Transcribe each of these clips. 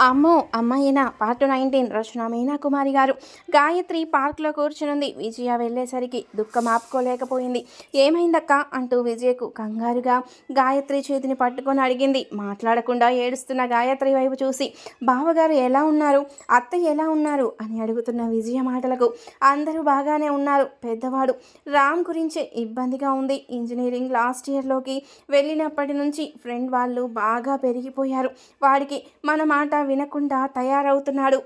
అమ్మో అమ్మాయినా? Part nineteen Rachana Meena Kumari garu? Gayatri పార్క్లో కూర్చునుంది. విజయ వెళ్ళేసరికి దుఃఖం ఆపుకోలేకపోయింది. ఏమైందక్క? అంటూ విజయకు కంగారుగా గాయత్రి చేతిని పట్టుకొని అడిగింది. మాట్లాడకుండా ఏడుస్తున్న గాయత్రి వైపు చూసి బావగారు ఎలా ఉన్నారు? అత్త ఎలా ఉన్నారు? అని అడుగుతున్న విజయ మాటలకు అందరూ బాగానే ఉన్నారు. పెద్దవాడు రామ్ గురించే ఇబ్బందిగా ఉంది. ఇంజనీరింగ్ లాస్ట్ ఇయర్లోకి వెళ్ళినప్పటి నుంచి ఫ్రెండ్ వాళ్ళు బాగా పెరిగిపోయారు. వాడికి మన మాట వినకుండా తయారవుతున్నాడు.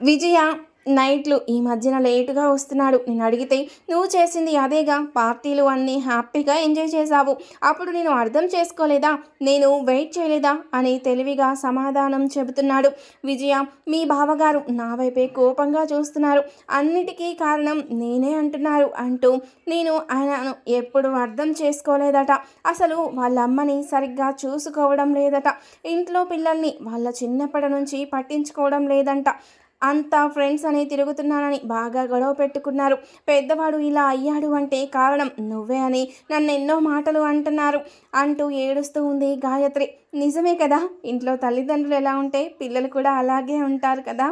విజయ నైట్లు ఈ మధ్యన లేటుగా వస్తున్నాడు. నేను అడిగితే నువ్వు చేసింది అదేగా? పార్టీలు అన్నీ హ్యాపీగా ఎంజాయ్ చేశావు. అప్పుడు నేను అర్థం చేసుకోలేదా? నేను వెయిట్ చేయలేదా? అని తెలివిగా సమాధానం చెబుతున్నాడు. విజయ మీ బావగారు నా వైపే కోపంగా చూస్తున్నారు. అన్నిటికీ కారణం నేనే అంటున్నారు అంటూ నేను ఆయనను ఎప్పుడు అర్థం చేసుకోలేదట. అసలు వాళ్ళ అమ్మని సరిగ్గా చూసుకోవడం లేదట. ఇంట్లో పిల్లల్ని వాళ్ళ చిన్నప్పటి నుంచి పట్టించుకోవడం లేదంట. అంతా ఫ్రెండ్స్ అని తిరుగుతున్నానని బాగా గొడవ పెట్టుకున్నారు. పెద్దవాడు ఇలా అయ్యాడు అంటే కారణం నువ్వే అని నన్ను ఎన్నో మాటలు అంటున్నారు. అంటూ ఏడుస్తూ ఉంది గాయత్రి. నిజమే కదా ఇంట్లో తల్లిదండ్రులు ఎలా ఉంటే పిల్లలు కూడా అలాగే ఉంటారు కదా?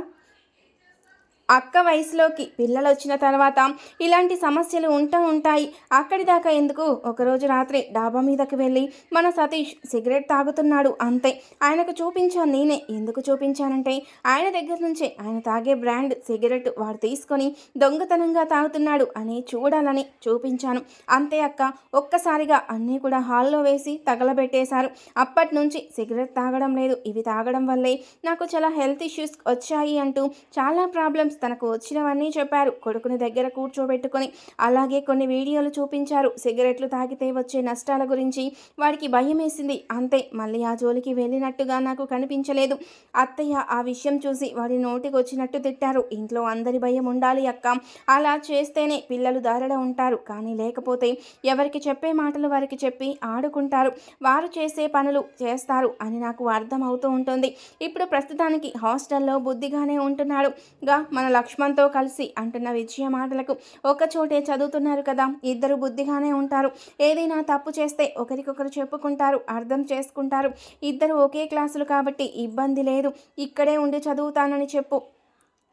అక్క వయసులోకి పిల్లలు వచ్చిన తర్వాత ఇలాంటి సమస్యలు ఉంటూ ఉంటాయి. అక్కడి దాకా ఎందుకు? ఒకరోజు రాత్రి డాబా మీదకి వెళ్ళి మన సతీష్ సిగరెట్ తాగుతున్నాడు అంతే. ఆయనకు చూపించాను నేనే. ఎందుకు చూపించానంటే ఆయన దగ్గర నుంచే ఆయన తాగే బ్రాండ్ సిగరెట్ వాడు తీసుకొని దొంగతనంగా తాగుతున్నాడు అని చూడాలని చూపించాను. అంతే అక్క. ఒక్కసారిగా అన్నీ కూడా హాల్లో వేసి తగలబెట్టేశారు. అప్పటి నుంచి సిగరెట్ తాగడం లేదు. ఇవి తాగడం వల్లే నాకు చాలా హెల్త్ ఇష్యూస్ వచ్చాయి అంటూ చాలా ప్రాబ్లమ్స్ తనకు వచ్చినవన్నీ చెప్పారు. కొడుకుని దగ్గర కూర్చోబెట్టుకొని అలాగే కొన్ని వీడియోలు చూపించారు. సిగరెట్లు తాగితే వచ్చే నష్టాల గురించి వాడికి భయం వేసింది అంతే మళ్ళీ ఆ జోలికి వెళ్ళినట్టుగా నాకు కనిపించలేదు. అత్తయ్య ఆ విషయం చూసి వాడి నోటికి వచ్చినట్టు తిట్టారు. ఇంట్లో అందరి భయం ఉండాలి అక్క. అలా చేస్తేనే పిల్లలు దారిలో ఉంటారు. కానీ లేకపోతే ఎవరికి చెప్పే మాటలు వారికి చెప్పి ఆడుకుంటారు. వారు చేసే పనులు చేస్తారు అని నాకు అర్థం అవుతూ ఉంటుంది. ఇప్పుడు ప్రస్తుతానికి హాస్టల్లో బుద్ధిగానే ఉంటున్నాడు. గా మన లక్ష్మణ్తో కలిసి అంటున్న విజయ మాటలకు ఒక చోటే చదువుతున్నారు కదా. ఇద్దరు బుద్ధిగానే ఉంటారు. ఏదైనా తప్పు చేస్తే ఒకరికొకరు చెప్పుకుంటారు అర్థం చేసుకుంటారు. ఇద్దరు ఒకే క్లాసులు కాబట్టి ఇబ్బంది లేదు. ఇక్కడే ఉండి చదువుతానని చెప్పు.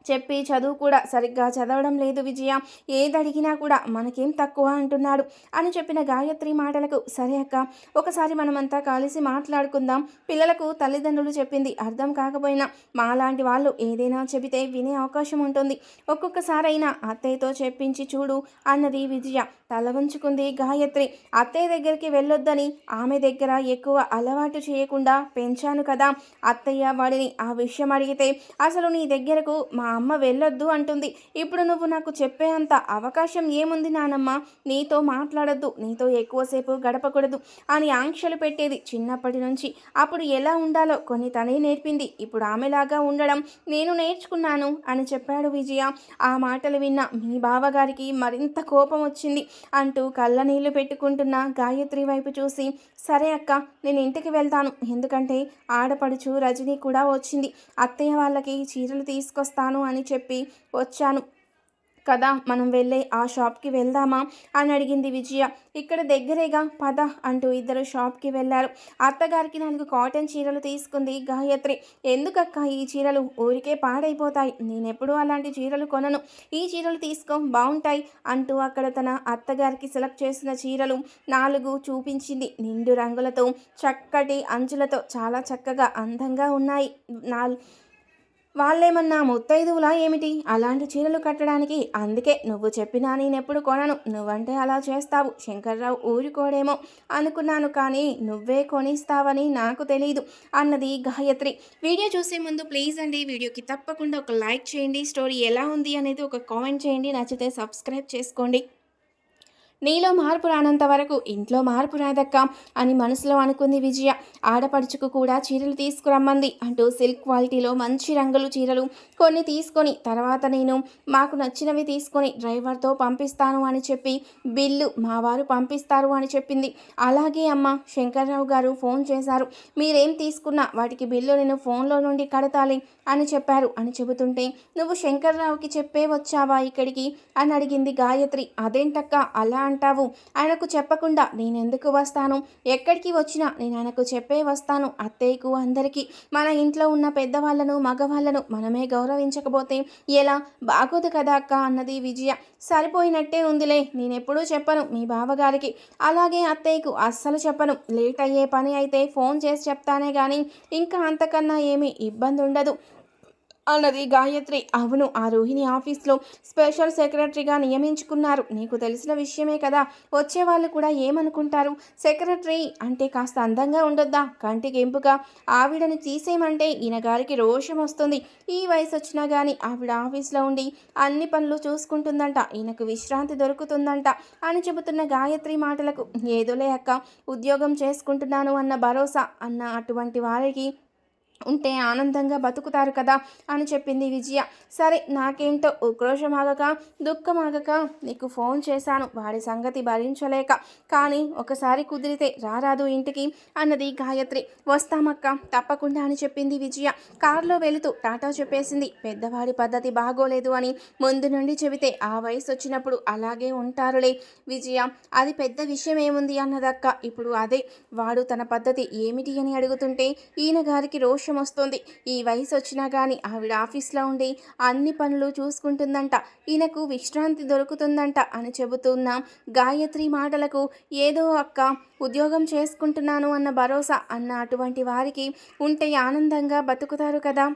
చెప్పి చదువు కూడా సరిగ్గా చదవడం లేదు విజయ. ఏది అడిగినా కూడా మనకేం తక్కువ అంటున్నాడు అని చెప్పిన గాయత్రి మాటలకు సరే అక్క ఒకసారి మనమంతా కలిసి మాట్లాడుకుందాం. పిల్లలకు తల్లిదండ్రులు చెప్పింది అర్థం కాకపోయినా మాలాంటి వాళ్ళు ఏదైనా చెబితే వినే అవకాశం ఉంటుంది. ఒక్కొక్కసారైనా అత్తయ్యతో చెప్పించి చూడు అన్నది విజయ తల వంచుకుంది గాయత్రి. అత్తయ్య దగ్గరికి వెళ్ళొద్దని ఆమె దగ్గర ఎక్కువ అలవాటు చేయకుండా పెంచాను కదా. అత్తయ్య వాడిని ఆ విషయం అడిగితే అసలు నీ దగ్గరకు మా అమ్మ వెళ్ళొద్దు అంటుంది. ఇప్పుడు నువ్వు నాకు చెప్పే అంత అవకాశం ఏముంది నానమ్మ? నీతో మాట్లాడద్దు నీతో ఎక్కువసేపు గడపకూడదు అని ఆంక్షలు పెట్టేది చిన్నప్పటి నుంచి. అప్పుడు ఎలా ఉండాలో కొన్ని తనే నేర్పింది. ఇప్పుడు ఆమెలాగా ఉండడం నేను నేర్చుకున్నాను అని చెప్పాడు విజయ. ఆ మాటలు విన్న మీ బావగారికి మరింత కోపం వచ్చింది అంటూ కళ్ళ నీళ్ళు పెట్టుకుంటున్న గాయత్రి వైపు చూసి సరే అక్క నేను ఇంటికి వెళ్తాను. ఎందుకంటే ఆడపడుచు రజనీ కూడా వచ్చింది. అత్తయ్య వాళ్ళకి చీరలు తీసుకొస్తాను అని చెప్పి వచ్చాను. కదా మనం వెళ్ళే ఆ షాప్కి వెళ్దామా? అని అడిగింది విజయ. ఇక్కడ దగ్గరేగా పద అంటూ ఇద్దరు షాప్కి వెళ్ళారు. అత్తగారికి నాలుగు కాటన్ చీరలు తీసుకుంది గాయత్రి. ఎందుకక్క ఈ చీరలు? ఊరికే పాడైపోతాయి. నేనెప్పుడూ అలాంటి చీరలు కొనను. ఈ చీరలు తీసుకో బాగుంటాయి అంటూ అక్కడ తన అత్తగారికి సెలెక్ట్ చేసిన చీరలు నాలుగు చూపించింది. నిండు రంగులతో చక్కటి అంచులతో చాలా చక్కగా అందంగా ఉన్నాయి. నాలుగు వాళ్ళేమన్నా ముత్తైదువులా ఏమిటి? అలాంటి చీరలు కట్టడానికి అందుకే నువ్వు చెప్పినా నేనెప్పుడు కొనను. నువ్వంటే అలా చేస్తావు. శంకర్రావు ఊరుకోడేమో అనుకున్నాను కానీ నువ్వే కొనిస్తావని నాకు తెలియదు అన్నది గాయత్రి. వీడియో చూసే ముందు ప్లీజ్ అండి వీడియోకి తప్పకుండా ఒక లైక్ చేయండి. స్టోరీ ఎలా ఉంది అనేది ఒక కామెంట్ చేయండి. నచ్చితే సబ్స్క్రైబ్ చేసుకోండి. నీలో మార్పు రానంత వరకు ఇంట్లో మార్పు రాదక్క అని మనసులో అనుకుంది విజయ. ఆడపడుచుకు కూడా చీరలు తీసుకురమ్మంది అంటూ సిల్క్ క్వాలిటీలో మంచి రంగులు చీరలు కొన్ని తీసుకొని తర్వాత నేను మాకు నచ్చినవి తీసుకొని డ్రైవర్తో పంపిస్తాను అని చెప్పి బిల్లు మా వారు పంపిస్తారు అని చెప్పింది. అలాగే అమ్మ శంకర్రావు గారు ఫోన్ చేశారు. మీరేం తీసుకున్నా వాటికి బిల్లు నేను ఫోన్లో నుండి కడతాలి అని చెప్పారు. అని చెబుతుంటే నువ్వు శంకర్రావుకి చెప్పే వచ్చావా ఇక్కడికి? అని అడిగింది గాయత్రి. అదేంటక్క అలా అంటావు ఆయనకు చెప్పకుండా నేనెందుకు వస్తాను? ఎక్కడికి వచ్చినా నేను ఆయనకు చెప్పే వస్తాను అత్తయ్యకు అందరికీ. మన ఇంట్లో ఉన్న పెద్దవాళ్ళను మగవాళ్ళను మనమే గౌరవించకపోతే ఎలా? బాగోదు కదా అక్క అన్నది విజయ. సరిపోయినట్టే ఉందిలే నేనెప్పుడూ చెప్పను మీ బావగారికి. అలాగే అత్తయ్యకు అస్సలు చెప్పను. లేట్ అయ్యే పని అయితే ఫోన్ చేసి చెప్తానే కానీ ఇంకా అంతకన్నా ఏమీ ఇబ్బంది ఉండదు అన్నది గాయత్రి. అవును ఆ రోహిణి ఆఫీస్లో స్పెషల్ సెక్రటరీగా నియమించుకున్నారు. నీకు తెలిసిన విషయమే కదా వచ్చే వాళ్ళు కూడా ఏమనుకుంటారు? సెక్రటరీ అంటే కాస్త అందంగా ఉండొద్దా? కంటికి ఎంపుగా ఆవిడను తీసేయమంటే ఈయన గారికి రోషం వస్తుంది. ఈ వయసు వచ్చినా కానీ ఆవిడ ఆఫీస్లో ఉండి అన్ని పనులు చూసుకుంటుందంట. ఈయనకు విశ్రాంతి దొరుకుతుందంట అని చెబుతున్న గాయత్రి మాటలకు ఏదోలే అక్క ఉద్యోగం చేసుకుంటున్నాను అన్న భరోసా అన్న అటువంటి వారికి ఉంటే ఆనందంగా బతుకుతారు కదా అని చెప్పింది విజయ. సరే నాకేంటో ఉక్రోషమాగక దుఃఖమాగక నీకు ఫోన్ చేశాను. వాడి సంగతి భరించలేక. కానీ ఒకసారి కుదిరితే రారాదు ఇంటికి అన్నది గాయత్రి. వస్తామక్క తప్పకుండా అని చెప్పింది విజయ. కారులో వెళుతూ టాటా చెప్పేసింది పెద్దవాడి పద్ధతి బాగోలేదు అని. ముందు నుండి చెబితే ఆ వయసు వచ్చినప్పుడు అలాగే ఉంటారులే. విజయ అది పెద్ద విషయం ఏముంది అన్నదక్క. ఇప్పుడు అదే వాడు తన పద్ధతి ఏమిటి అని అడుగుతుంటే ఈయన గారికి రోషం వస్తుంది ఈ వయసు వచ్చినా కానీ ఆవిడ ఆఫీస్లో ఉండి అన్ని పనులు చూసుకుంటుందంట. ఈయనకు విశ్రాంతి దొరుకుతుందంట అని చెబుతున్న గాయత్రి మాటలకు ఏదో అక్క ఉద్యోగం చేసుకుంటున్నాను అన్న భరోసా అన్న అటువంటి వారికి ఉంటే ఆనందంగా బతుకుతారు కదా.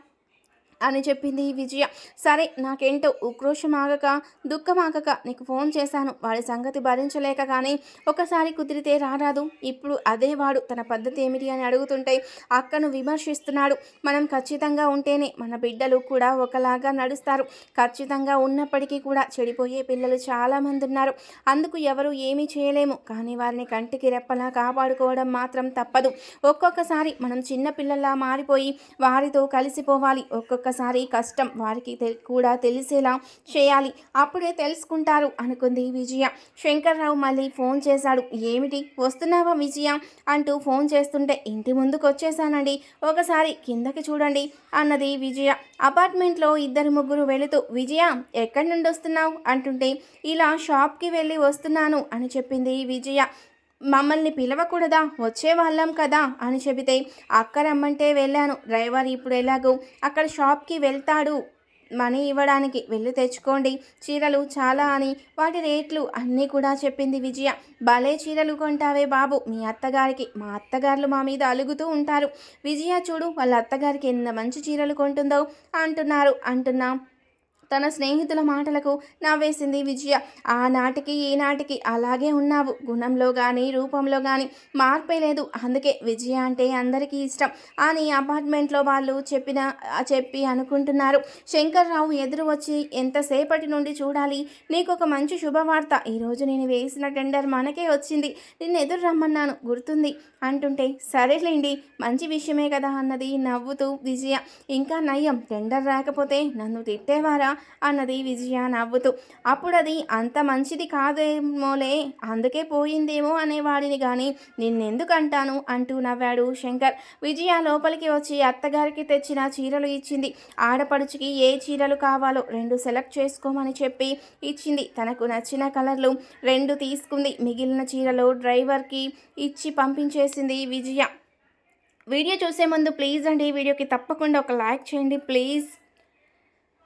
అని చెప్పింది విజయ. సరే నాకేంటో ఉక్రోషం ఆగక దుఃఖం ఆగక నీకు ఫోన్ చేశాను. వాడి సంగతి భరించలేక కానీ ఒకసారి కుదిరితే రారాదు. ఇప్పుడు అదే వాడు తన పద్ధతి ఏమిటి అని అడుగుతుంటే అక్కను విమర్శిస్తున్నాడు. మనం ఖచ్చితంగా ఉంటేనే మన బిడ్డలు కూడా ఒకలాగా నడుస్తారు. ఖచ్చితంగా ఉన్నప్పటికీ కూడా చెడిపోయే పిల్లలు చాలామంది ఉన్నారు. అందుకు ఎవరు ఏమీ చేయలేము. కానీ వారిని కంటికి రెప్పలా కాపాడుకోవడం మాత్రం తప్పదు. ఒక్కొక్కసారి మనం చిన్న పిల్లల్లా మారిపోయి వారితో కలిసిపోవాలి. ఒక్కొక్క ఒక్కసారి కష్టం వారికి కూడా తెలిసేలా చేయాలి. అప్పుడే తెలుసుకుంటారు అనుకుంది విజయ. శంకర్రావు మళ్ళీ ఫోన్ చేశాడు. ఏమిటి? వస్తున్నావా విజయ? అంటూ ఫోన్ చేస్తుంటే ఇంటి ముందుకు వచ్చేసానండి ఒకసారి కిందకి చూడండి అన్నది విజయ. అపార్ట్మెంట్లో ఇద్దరు ముగ్గురు వెళుతూ విజయ ఎక్కడి నుండి వస్తున్నావు అంటుంటే ఇలా షాప్కి వెళ్ళి వస్తున్నాను అని చెప్పింది విజయ. మమ్మల్ని పిలవకూడదా? వచ్చే వాళ్ళం కదా? అని చెబితే అక్క రమ్మంటే వెళ్ళాను. డ్రైవర్ ఇప్పుడు ఎలాగో అక్కడ షాప్కి వెళ్తాడు. మనీ ఇవ్వడానికి వెళ్ళి తెచ్చుకోండి. చీరలు చాలా అని వాటి రేట్లు అన్నీ కూడా చెప్పింది విజయ. భలే చీరలు కొంటావే బాబు. మీ అత్తగారికి మా అత్తగారులు మా మీద అలుగుతూ ఉంటారు. విజయ చూడు వాళ్ళ అత్తగారికి ఎంత మంచి చీరలు కొంటుందో అంటున్నారు అంటున్నాం తన స్నేహితుల మాటలకు నవ్వేసింది విజయ. ఆనాటికి ఈనాటికి అలాగే ఉన్నావు. గుణంలో కానీ రూపంలో కానీ మార్పే లేదు. అందుకే విజయ అంటే అందరికీ ఇష్టం అని అపార్ట్మెంట్లో వాళ్ళు చెప్పిన చెప్పి అనుకుంటున్నారు. శంకర్రావు ఎదురు వచ్చి ఎంతసేపటి నుండి చూడాలి? నీకు ఒక మంచి శుభవార్త. ఈరోజు నేను వేసిన టెండర్ మనకే వచ్చింది. నిన్ను ఎదురు రమ్మన్నాను. గుర్తుంది? అంటుంటే సరేలేండి. మంచి విషయమే కదా అన్నది నవ్వుతూ విజయ. ఇంకా నయం టెండర్ రాకపోతే నన్ను తిట్టేవారా? అన్నది విజయ నవ్వుతూ. అప్పుడు అది అంత మంచిది కాదేమోలే అందుకే పోయిందేమో అనేవాడిని కానీ నిన్నెందుకు అంటాను అంటూ నవ్వాడు శంకర్. విజయ లోపలికి వచ్చి అత్తగారికి తెచ్చిన చీరలు ఇచ్చింది. ఆడపడుచుకి ఏ చీరలు కావాలో రెండు సెలెక్ట్ చేసుకోమని చెప్పి ఇచ్చింది. తనకు నచ్చిన కలర్లు రెండు తీసుకుంది. మిగిలిన చీరలు డ్రైవర్కి ఇచ్చి పంపించేసింది విజయ. వీడియో చూసే ముందు ప్లీజ్ అండి వీడియోకి తప్పకుండా ఒక లైక్ చేయండి. ప్లీజ్.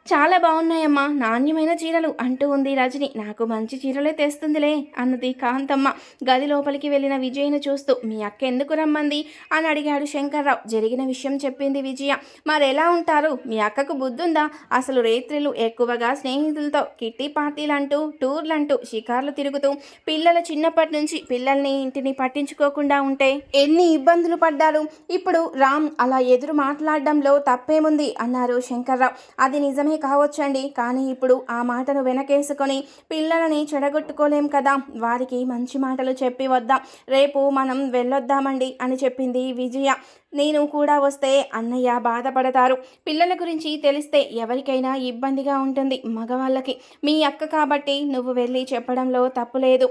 చాలా బాగున్నాయమ్మా నాణ్యమైన చీరలు అంటూ ఉంది రజని. నాకు మంచి చీరలే తెస్తుందిలే అన్నది కాంతమ్మ. గది లోపలికి వెళ్ళిన విజయను చూస్తూ మీ అక్క ఎందుకు రమ్మంది? అని అడిగాడు శంకర్రావు. జరిగిన విషయం చెప్పింది విజయ. మరెలా ఉంటారు? మీ అక్కకు బుద్ధుందా? అసలు రేత్రిలు ఎక్కువగా స్నేహితులతో కిట్టి పార్టీలంటూ టూర్లంటూ షికార్లు తిరుగుతూ పిల్లల చిన్నప్పటి నుంచి పిల్లల్ని ఇంటిని పట్టించుకోకుండా ఉంటే ఎన్ని ఇబ్బందులు పడ్డారు? ఇప్పుడు రామ్ అలా ఎదురు మాట్లాడడంలో తప్పేముంది? అన్నారు శంకర్రావు. అది నిజమే కావచ్చండి. కానీ ఇప్పుడు ఆ మాటను వెనకేసుకొని పిల్లలని చెడగొట్టుకోలేం కదా. వారికి మంచి మాటలు చెప్పి వద్దాం. రేపు మనం వెళ్ళొద్దామండి అని చెప్పింది విజయ. నేను కూడా వస్తే అన్నయ్య బాధపడతారు. పిల్లల గురించి తెలిస్తే ఎవరికైనా ఇబ్బందిగా ఉంటుంది మగవాళ్ళకి. మీ అక్క కాబట్టి నువ్వు వెళ్ళి చెప్పడంలో తప్పు లేదు.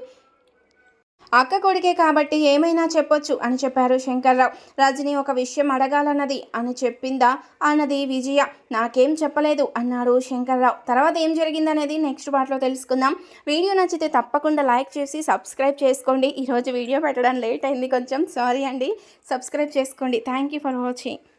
అక్క కొడుకే కాబట్టి ఏమైనా చెప్పొచ్చు అని చెప్పారు శంకర్రావు. రజని ఒక విషయం అడగాలన్నది అని చెప్పిందా? అన్నది విజయ. నాకేం చెప్పలేదు అన్నాడు శంకర్రావు. తర్వాత ఏం జరిగిందనేది నెక్స్ట్ పార్ట్లో తెలుసుకుందాం. వీడియో నచ్చితే తప్పకుండా లైక్ చేసి సబ్స్క్రైబ్ చేసుకోండి. ఈరోజు వీడియో పెట్టడం లేట్ అయింది కొంచెం. సారీ అండి. సబ్స్క్రైబ్ చేసుకోండి. Thank you for watching.